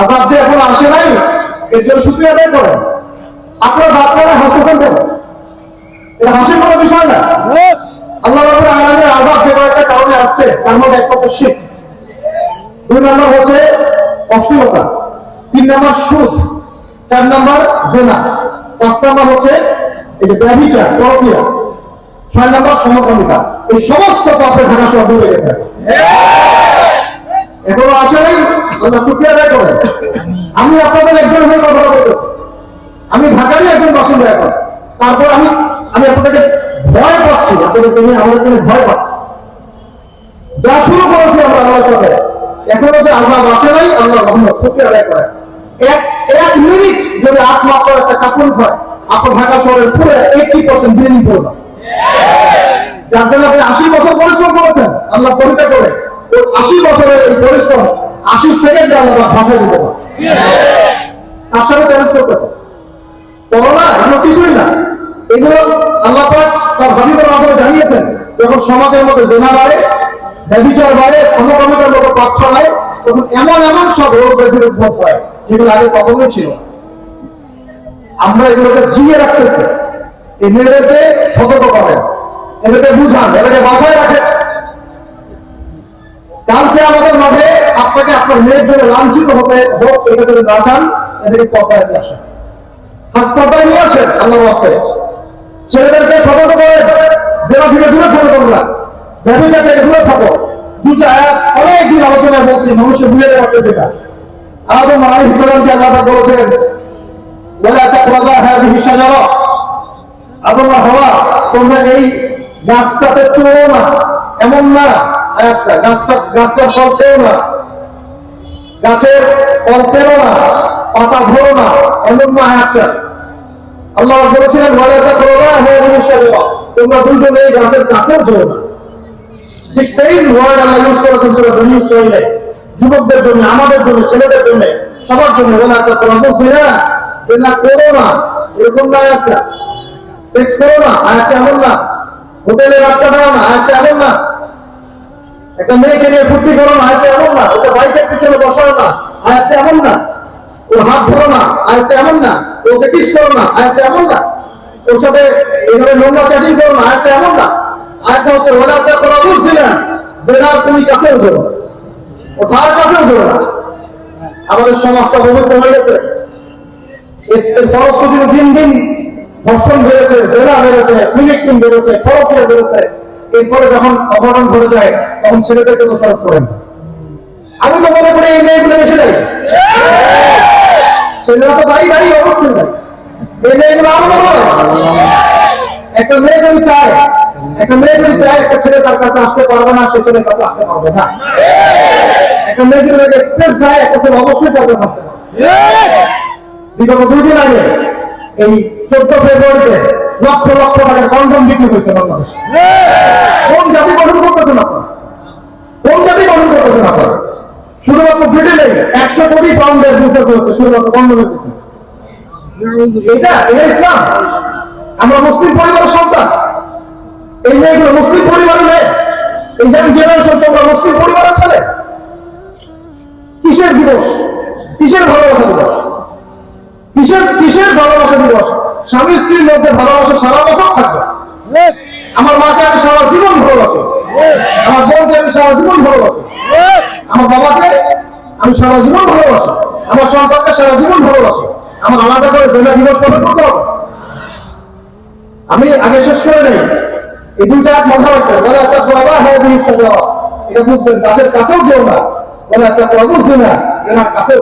আজাব দিয়ে এখন আসে নাই এর জন্য শুক্রিয়া আদায় করেন। আপনার বাচ্চারা হাসতেছেন কেন? এটা হাসির কোনো বিষয় না। আল্লাহ রাবুল আলমের আজাব যে কয়েকটা কারণে আসছে, তার মধ্যে এক কথা শিখ দুই নম্বর হচ্ছে অশ্লীলতা। তিন নম্বর সুদ। চার নম্বর জেনা। পাঁচ নম্বর হচ্ছে এই যে ব্যবচার পরকিয়া। ছয় নম্বর সমকামিতা এই সমস্ত পাপে ঢাকা সব ডুবে গেছে। এখনও আসে নাই? আল্লাহ শুক্রিয়া আদায় করেন। আমি আপনাদের একজন হয়ে কথা বলতেছি। আমি ঢাকারই একজন বাসিন্দা এখন। তারপর আমি আমি আপনাদেরকে ভয় পাচ্ছি, আপনাদের তুমি, আমাদের জন্য ভয় পাচ্ছি। যা শুরু করেছি আমরা আল্লাহর সাথে, এখনও যে আজাব আসে নাই, আল্লাহ রহমত শুক্রিয়া আদায় করেন। এক এক মিনিট যদি মাত্র একটা কাপড় হয় আপনার ঢাকা শহরের পুরো এইটি পার্সেন্ট যার জন্য আপনি আশি বছর পরিশ্রম করেছেন, আল্লাহ পরীক্ষা করে আশি বছরের এই পরিশ্রম আশি সেকেন্ডে আল্লাহ ভাষায় দিতে পারে। তার চ্যালেঞ্জ করতেছে করোনা এগুলো কিছুই না। এগুলো আল্লাহ পাক তার হাবিবের মাধ্যমে জানিয়েছেন। যখন সমাজের মধ্যে জেনা বাড়ে ব্যবচার বাড়ে সমকামিতার মতো পথ তখন এমন এমন সব রোগ ব্যাধির উদ্ভব হয় যেগুলো আগে কখনোই ছিল আমরা এগুলোকে জিয়ে রাখতেছি। এই মেয়েদেরকে সতর্ক করেন। এদেরকে বুঝান এদেরকে বাসায় রাখেন। কালকে আমাদের মাঝে আপনাকে আপনার মেয়ের জন্য লাঞ্ছিত হতে হোক, এটা যদি না চান, এদেরকে পর্দায় নিয়ে আসেন। হাসপাতালে নিয়ে আসেন আল্লাহ আসে ছেলেদেরকে সতর্ক করেন, জেলা থেকে দূরে থাকো তোমরা ব্যবসা থেকে দূরে থাকো দুটা আয়াত অনেক আলোচনা বলছি, মানুষকে ভুলে আদম আলাইহিস সালামকে আল্লাহ শাজারা। আদম তোমরা এই গাছটাতে চড়ো না, এমন না গাছটা গাছটার ফল না। গাছের ফল পেও না, পাতা ধরো না এমন না আয়াতটা। আল্লাহ বলেছিলেন, ওয়ালা তাকরাবা হাদিহি শাজারা তোমরা দুজনে এই গাছের কাছেও চড়ো না। ঠিক সেই ওয়ার্ড আল্লাহ ইউজ করেছেন সূরা বনী ইসরাঈলে। যুবকদের জন্য, আমাদের জন্য, ছেলেদের জন্য, সবার জন্য। ওয়ালা তাকরাবু জিনা জিনা করো না। এরকম না আয়াতটা। সেক্স করো না, আয়াতটা এমন না। হোটেলে রাতটা দাও না, আয়াতটা এমন না। একটা মেয়েকে নিয়ে ফুর্তি করো না, আয়াতটা না বাইকের পিছনে বসাও না আয়াতটা এমন না। ওর হাত ধরো না আয়াতটা এমন না। ওকে কিস করো না আয়াতটা এমন না। ওর সাথে এভাবে নোংরা চ্যাটিং করো না আয়াতটা এমন না। আয়াতটা হচ্ছে ওরা করা যে না তুমি ও তার না? আমাদের সমাজটা হয়ে গেছে। এর দিন দিন ধর্ষণ বেড়েছে জেলা বেড়েছে বেড়েছে ফলক্রিয়া বেড়েছে। এরপরে যখন অপহরণ ঘটে যায়, তখন ছেলেদেরকে দোষারোপ করেন। আমি তো মনে করি এই মেয়েগুলো বেশি দায়ী ছেলেরা তো দায়ী দায়ী অবশ্যই এই মেয়েগুলো আরও বড়। একটা মেয়ে যদি চায়, একটা মেয়ে যদি চায়, একটা ছেলে তার কাছে আসতে পারবে না, সে ছেলের কাছে আসতে পারবে না। একটা মেয়ে যদি স্পেস দেয়, একটা ছেলে অবশ্যই তার কাছে আসতে পারবে। বিগত দুই দিন আগে, এই চোদ্দ ফেব্রুয়ারিতে লক্ষ লক্ষ টাকার কন্ডম বিক্রি হয়েছে বাংলাদেশে কোন জাতি গঠন করতেছেন আপনারা কোন জাতি গঠন করতেছেন আপনারা শুধুমাত্র ব্রিটেনে একশো কোটি পাউন্ডের বিজনেস হচ্ছে, শুধুমাত্র কন্ডমের বিজনেস এটা এটা ইসলাম। আমরা মুসলিম পরিবারের সন্তান। এই মেয়েগুলো মুসলিম পরিবারের মেয়ে। এই যে জেনারেশন তোমরা মুসলিম পরিবারের ছেলে। কিসের দিবস? কিসের ভালোবাসা দিবস? কিসের কিসের ভালোবাসা দিবস? স্বামী স্ত্রীর মধ্যে ভালোবাসা সারা বছর থাকবে। আমার মাকে আমি সারা জীবন ভালোবাসি। আমার বোনকে আমি সারা জীবন ভালোবাসি। আমার বাবাকে আমি সারা জীবন ভালোবাসি। আমার সন্তানকে সারা জীবন ভালোবাসি। আমার আলাদা করে জেলা দিবস পালন করতে হবে। আমি আগে শেষ করে নেই। এই দুইটা হাত মাথা রাখবেন। বলে আচ্ছা পড়াবা হ্যাঁ এটা বুঝবেন। গাছের কাছেও যেও না। বলে আচ্ছা পড়া বুঝছি না জেনার কাছেও।